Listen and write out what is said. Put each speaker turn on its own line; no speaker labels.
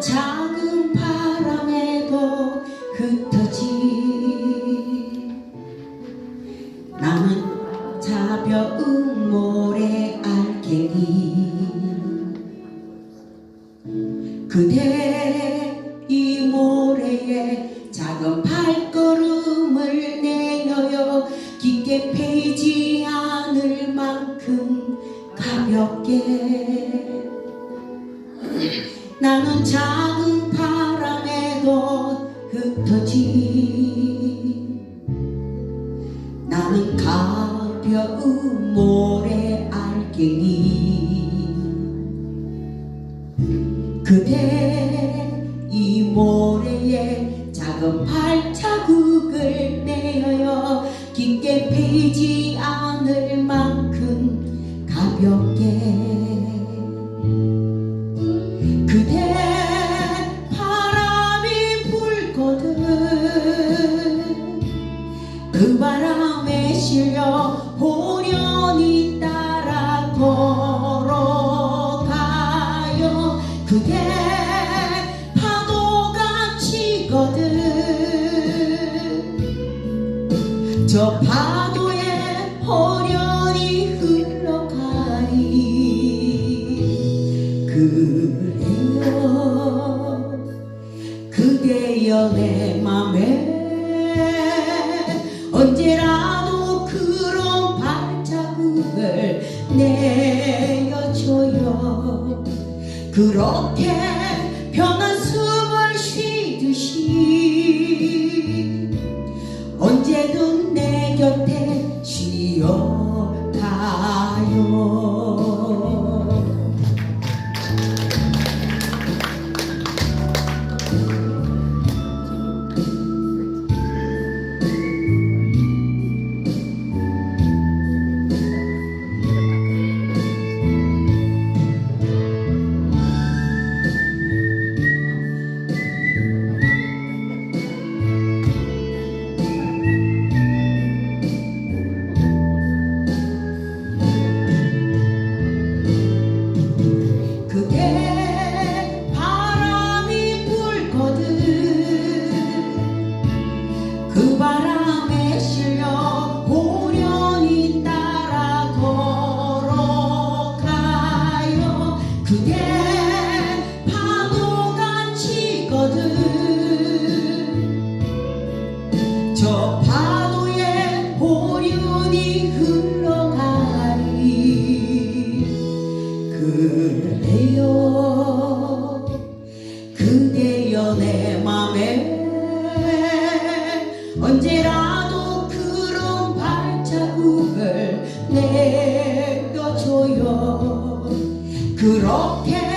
작은 바람에도 흩어지 나만 차벼운 모래 알갱이. 그대 이 모래에 작은 발걸음을 내려요. 깊게 패이지 않을 만큼 가볍게. 나는 작은 바람에도 흩어진 나는 가벼운 모래 알갱이. 그대 이 모래에 작은 발 그대 바람이 불거든 그 바람에 실려 호련히 따라 걸어가요. 그대 파도가 치거든 저 파도에 호련히 흘러가리. 그 그대여 내 맘에. 언제라도 그런 발자국을 내어줘요. 그렇게 편한 저 파도에 호련히 흘러가리. 그래요. 그대여 내 맘에 언제라도 그런 발자국을 내려줘요. 그렇게